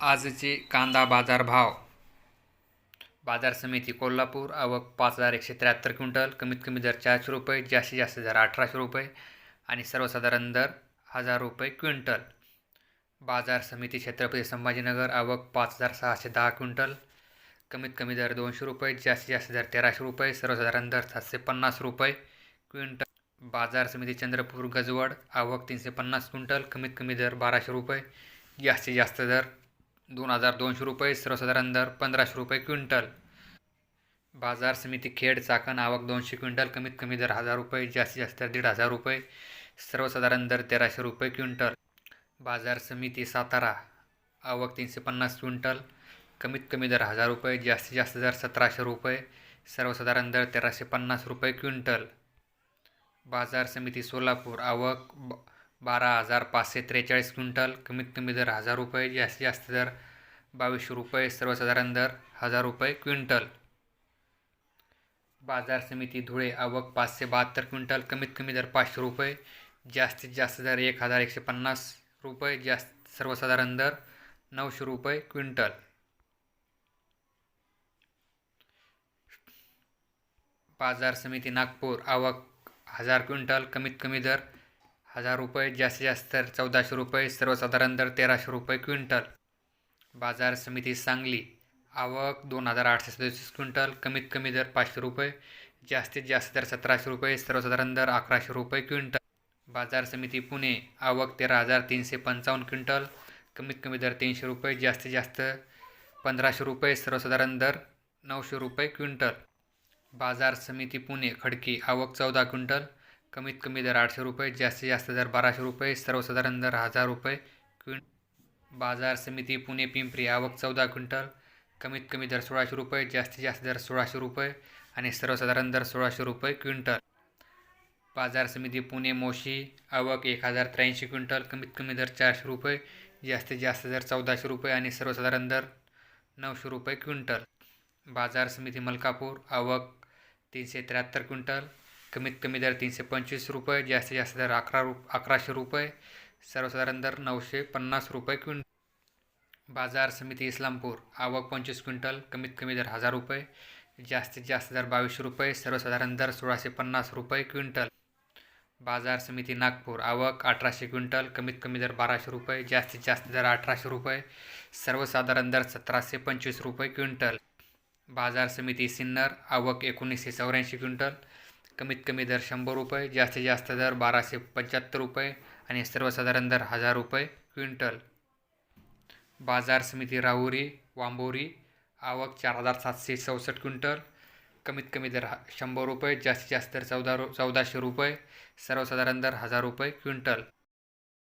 आजचे कांदा बाजार भाव. बाजार समिती कोल्हापूर आवक पाच हजार एकशे त्र्याहत्तर क्विंटल कमीत कमी दर चारशे रुपये जास्तीत जास्त दर अठराशे रुपये आणि सर्वसाधारण दर हजार रुपये क्विंटल. बाजार समिती छत्रपती संभाजीनगर आवक पाच हजार सहाशे दहा क्विंटल कमीत कमी दर दोनशे रुपये जास्तीत जास्त दर तेराशे रुपये सर्वसाधारण दर सातशे पन्नास रुपये क्विंटल. बाजार समिती चंद्रपूर गजवड आवक तीनशे पन्नास क्विंटल कमीत कमी दर बाराशे रुपये जास्तीत जास्त दर दोन हजार दोनशे रुपये सर्वसाधारण दर पंधराशे रुपये क्विंटल. बाजार समिती खेड चाकण आवक दोनशे क्विंटल कमीत कमी दर हजार रुपये जास्तीत जास्त दीड हजार रुपये सर्वसाधारण दर तेराशे रुपये क्विंटल. बाजार समिती सातारा आवक तीनशे पन्नास क्विंटल कमीत कमी दर हजार रुपये जास्तीत जास्त दर सतराशे रुपये सर्वसाधारण दर तेराशे पन्नास रुपये क्विंटल. बाजार समिती सोलापूर आवक ब बारा हजार पाचशे त्रेचाळीस क्विंटल. कमीत कमी दर हजार रुपये जास्तीत जास्त दर बावीसशे रुपये सर्वसाधारण दर हजार रुपये क्विंटल. बाजार समिती धुळे आवक पाचशे बहात्तर क्विंटल कमीत कमी दर पाचशे रुपये जास्तीत जास्त दर एक हजार एकशे पन्नास रुपये जास्त सर्वसाधारण दर नऊशे रुपये क्विंटल. बाजार समिती नागपूर आवक हजार क्विंटल कमीत कमी दर हजार रुपये जास्तीत जास्त तर चौदाशे रुपये सर्वसाधारण दर तेराशे रुपये क्विंटल. बाजार समिती सांगली आवक दोन हजार आठशे सदतीस क्विंटल कमीत कमी दर पाचशे रुपये जास्तीत जास्त दर सतराशे रुपये सर्वसाधारण दर अकराशे रुपये क्विंटल. बाजार समिती पुणे आवक तेरा हजार तीनशे पंचावन्न क्विंटल कमीत कमी दर तीनशे रुपये जास्तीत जास्त पंधराशे रुपये सर्वसाधारण दर नऊशे रुपये क्विंटल. बाजार समिती पुणे खडकी आवक चौदा क्विंटल कमीत कमी दर आठशे रुपये जास्तीत जास्त दर बाराशे रुपये सर्वसाधारण दर हजार रुपये. क्विंट बाजार समिती पुणे पिंपरी आवक चौदा क्विंटल. कमीत कमी दर सोळाशे रुपये जास्तीत जास्त दर सोळाशे रुपये आणि सर्वसाधारण दर सोळाशे रुपये क्विंटल. बाजार समिती पुणे मोशी आवक एक हजार त्र्याऐंशी क्विंटल. कमीत कमी दर चारशे रुपये जास्तीत जास्त दर चौदाशे रुपये आणि सर्वसाधारण दर नऊशे रुपये क्विंटल. बाजार समिती मलकापूर आवक तीनशे त्र्याहत्तर क्विंटल. कमीत कमी दर तीनशे पंचवीस रुपये जास्तीत जास्त दर अकरा रु अकराशे रुपये सर्वसाधारण दर नऊशे पन्नास रुपये क्विंट बाजार समिती इस्लामपूर आवक पंचवीस क्विंटल कमीत कमी दर हजार रुपये जास्तीत जास्त दर बावीसशे रुपये सर्वसाधारण दर सोळाशे पन्नास रुपये क्विंटल. बाजार समिती नागपूर आवक अठराशे क्विंटल कमीत कमी दर बाराशे रुपये जास्तीत जास्त दर अठराशे रुपये सर्वसाधारण दर सतराशे पंचवीस रुपये क्विंटल. बाजार समिती सिन्नर आवक एकोणीसशे चौऱ्याऐंशी क्विंटल कमीत कमी दर शंभर रुपये जास्तीत जास्त दर बाराशे पंच्याहत्तर रुपये आणि सर्वसाधारण दर हजार रुपये क्विंटल. बाजार समिती राहुरी वांबोरी आवक चार हजार सातशे चौसष्ट क्विंटल. कमीत कमी दर शंभर रुपये जास्तीत जास्त दर चौदा रु चौदाशे रुपये सर्वसाधारण दर हजार रुपये क्विंटल.